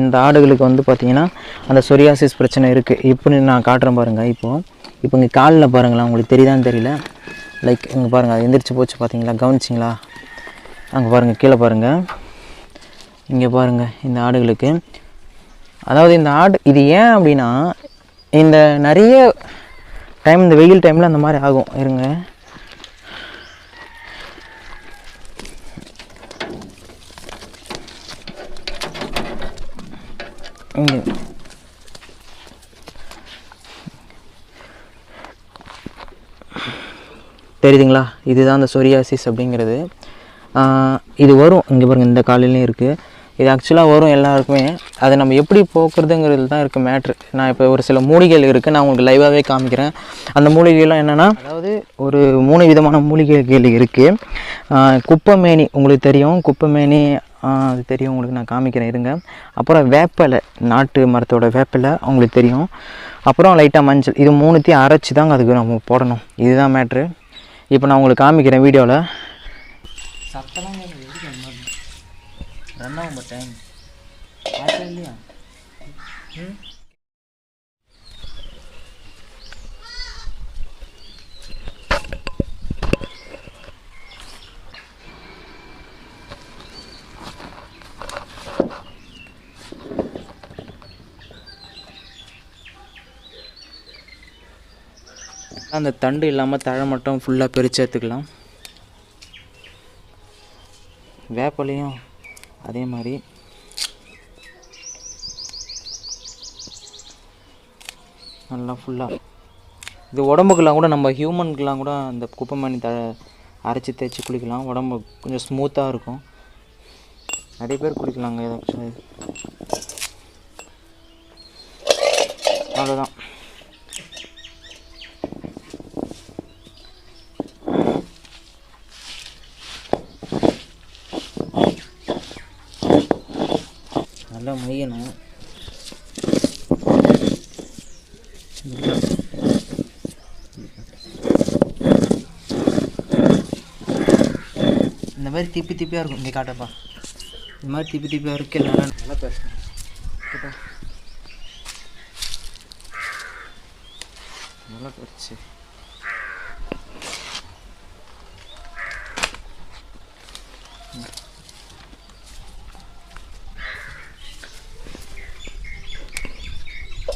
இந்த ஆடுகளுக்கு வந்து பார்த்தீங்கன்னா அந்த சொரியாசிஸ் பிரச்சனை இருக்குது இப்போ நான் காட்டுறேன் பாருங்கள் இப்போது இப்போ இங்கே காலில் பாருங்களேன். உங்களுக்கு தெரியுதான்னு தெரியல. லைக் இங்கே பாருங்கள் அது எந்திரிச்சு போச்சு பார்த்தீங்களா கவனிச்சிங்களா? அங்கே பாருங்கள் கீழே பாருங்கள் இங்கே பாருங்கள் இந்த ஆடுகளுக்கு. அதாவது இந்த ஆடு இது ஏன் அப்படின்னா இந்த நிறைய டைம் இந்த வெயில் டைமில் அந்த மாதிரி ஆகும். இருங்க. இங்கே தெரியுதுங்களா? இதுதான் அந்த சொரியாசிஸ் அப்படிங்கிறது. இது வரும். இங்கே பாருங்கள் இந்த காலையிலையும் இருக்குது இது ஆக்சுவலாக வரும் எல்லாருக்குமே. அதை நம்ம எப்படி போக்குறதுங்கிறது தான் இருக்குது மேட்ரு நான் இப்போ ஒரு சில மூலிகைகள் இருக்குது நான் உங்களுக்கு லைவாகவே காமிக்கிறேன். அந்த மூலிகைலாம் என்னென்னா அதாவது ஒரு மூணு விதமான மூலிகைகள் இருக்குது குப்பைமேனி. உங்களுக்கு தெரியும் குப்பைமேனி அது தெரியும். உங்களுக்கு நான் காமிக்கிறேன். இருங்க. அப்புறம் வேப்பிலை நாட்டு மரத்தோட வேப்பிலை உங்களுக்கு தெரியும். அப்புறம் லைட்டாக மஞ்சள். இது மூணுத்தையும் அரைச்சி தாங்க அதுக்கு நம்ம போடணும். இதுதான் மேட்ரு இப்போ நான் உங்களுக்கு காமிக்கிறேன் வீடியோவில் சத்தலாம் ரன் ஆகும் டைம் இல்லையா அந்த தண்டு இல்லாமல் தழை மட்டும் ஃபுல்லாக பிரித்து எடுத்துக்கலாம். வேப்பலையும் அதே மாதிரி. நல்லா ஃபுல்லாக இது உடம்புக்கெல்லாம் கூட நம்ம ஹியூமனுக்கெல்லாம் கூட அந்த குப்பைமணி த அரைச்சி தேய்ச்சி குளிக்கலாம். உடம்பு கொஞ்சம் ஸ்மூத்தாக இருக்கும். நிறைய பேர் குளிக்கலாங்க இது அவ்வளோதான் நல்லா மையணும். இந்த மாதிரி திப்பி திப்பியாக இருக்கும் இங்கே காட்டப்பா. இந்த மாதிரி திப்பி திப்பியாக இருக்கு நல்லா நல்லா கேட்டா? நல்லா போச்சு